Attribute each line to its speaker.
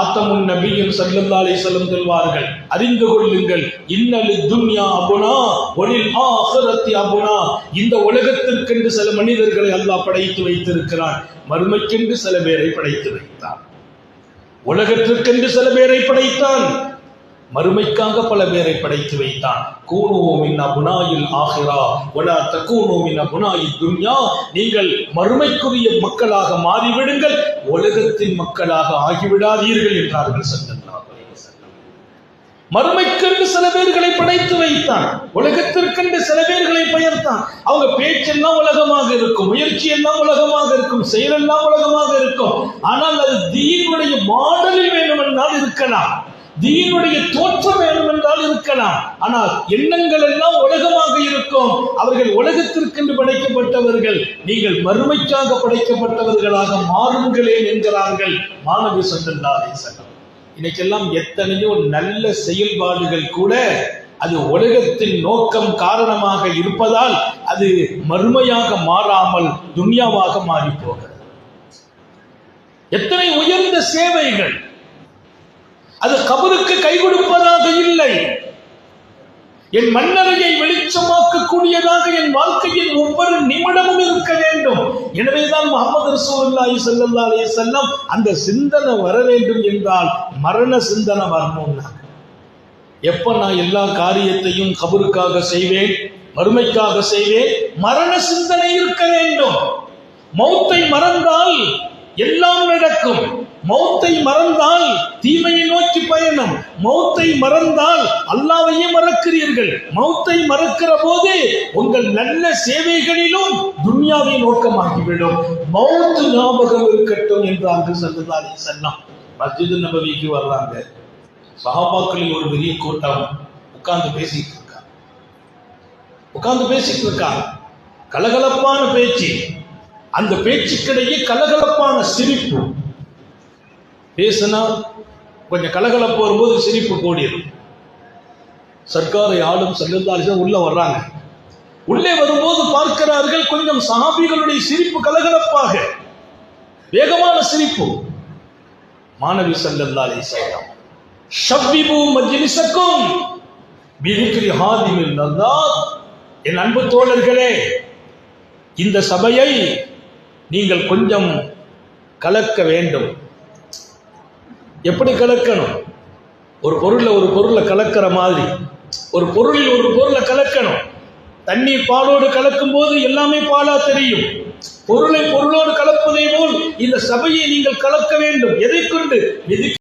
Speaker 1: ஆத்தமுன் நபியும் சல்லல்லாலை செல்லும் செல்வார்கள் அறிந்து கொள்ளுங்கள் இன்னலி துன்யா அபுனா ஒளில் ஆஹிரத்தி அபுனா. இந்த உலகத்திற்கென்று சில மனிதர்களை அல்லாஹ் படைத்து வைத்திருக்கிறான். மறுமைக்கென்று சில பேரை படைத்து வைத்தான். உலகத்திற்கென்று சில பேரை படைத்தான். மறுமைக்காக பல பேரை படைத்து வைத்தான். கூணுவோமின் அபுனாயில் ஆகிறா ஒலா தக்கூனோமின் அபுனாயில் துன்யா. நீங்கள் மறுமைக்குரிய மக்களாக மாறிவிடுங்கள் உலகத்தின் மக்களாக ஆகிவிடாதீர்கள் என்றார்கள் சல்லல்லாஹு மறுமைக்கென்று சில பேர்களை படைத்து வைத்தான் உலகத்திற்கென்று சில பேர்களை பெயர்த்தான். அவங்க பேச்செல்லாம் உலகமாக இருக்கும் முயற்சி எல்லாம் உலகமாக இருக்கும் செயலெல்லாம் உலகமாக இருக்கும். ஆனால் அது தீனுடைய மாடலில் வேண்டுமென்றால் இருக்கலாம். தீனுடைய தோற்றம் வேண்டும் என்றால் இருக்கலாம். ஆனால் எண்ணங்கள் எல்லாம் உலகமாக இருக்கும். அவர்கள் உலகத்திற்கென்று படைக்கப்பட்டவர்கள். நீங்கள் மறுமைக்காக படைக்கப்பட்டவர்களாக மாறுங்களேன் என்கிறார்கள். மாணவி சந்தந்தாரை சங்கம் இன்னைக்கெல்லாம் எத்தனையோ நல்ல செயல்பாடுகள் கூட அது உலகத்தின் நோக்கம் காரணமாக இருப்பதால் அது மறுமையாக மாறாமல் துன்யாவாக மாறி போகிறது. எத்தனை உயர்ந்த சேவைகள் அது கபருக்கு கை கொடுப்பதாக இல்லை. என் மன்னரையை வெளிச்சமாக்கக்கூடியதாக என் வாழ்க்கையின் ஒவ்வொரு நிமிடமும் இருக்க வேண்டும். எனவேதான் முகமது ரசூலுல்லாஹி ஸல்லல்லாஹு அலைஹி செல்லம் அந்த சிந்தனை வர வேண்டும் என்றால் மரண சிந்தனை வரணும்னா எப்ப நான் எல்லா காரியத்தையும் கபருக்காக செய்வேன் மறுமைக்காக செய்வேன்? மரண சிந்தனை இருக்க வேண்டும். மௌத்தை மறந்தால் எல்லாம் நடக்கும். மௌத்தை மறந்தால் தீமையை நோக்கி பயணம். மௌத்தை மறந்தால் அல்லாவையே மறக்கிறீர்கள். மௌத்தை மறக்கிற போது உங்கள் நல்ல சேவைகளிலும் துன்யாவை நோக்கமாகிவிடும். மௌத்து ஞாபகம் இருக்கட்டும் என்றார்கள் சல்லல்லாஹு செல்லாம் மஸ்ஜிது நபவிக்கு வர்றாங்க. சஹாபாக்களின் ஒரு பெரிய கூட்டம் உட்கார்ந்து பேசிட்டு இருக்காங்க உட்கார்ந்து பேசிட்டு இருக்காங்க கலகலப்பான பேச்சு. அந்த பேச்சுக்கிடையே கலகலப்பான சிரிப்பு. பேசுனா கொஞ்சம் கலகலப்பு வரும்போது சிரிப்பு கூடிடும் சர்க்காரை ஆளும் செல்லுந்தாலும் உள்ள வர்றாங்க. உள்ளே வரும்போது பார்க்கிறார்கள் கொஞ்சம் சஹாபிகளுடைய சிரிப்பு கலகலப்பாக. வேகமான சிரிப்பு. மாணவி செல்லந்தாலே செய்யலாம் ஷவ்விபு மஜ்லிசக்கும். பிதிக்ரி ஹாதிமில் நல்லாத். என் அன்பு தோழர்களே இந்த சபையை நீங்கள் கொஞ்சம் கலக்க வேண்டும். எப்படி கலக்கணும்? ஒரு பொருளை ஒரு பொருளை கலக்கிற மாதிரி. ஒரு பொருளில் ஒரு பொருளை கலக்கணும். தண்ணீர் பாலோடு கலக்கும் போது எல்லாமே பாலா தெரியும். பொருளை பொருளோடு கலப்பதை போல் இந்த சபையை நீங்கள் கலக்க வேண்டும். எதை கொண்டு?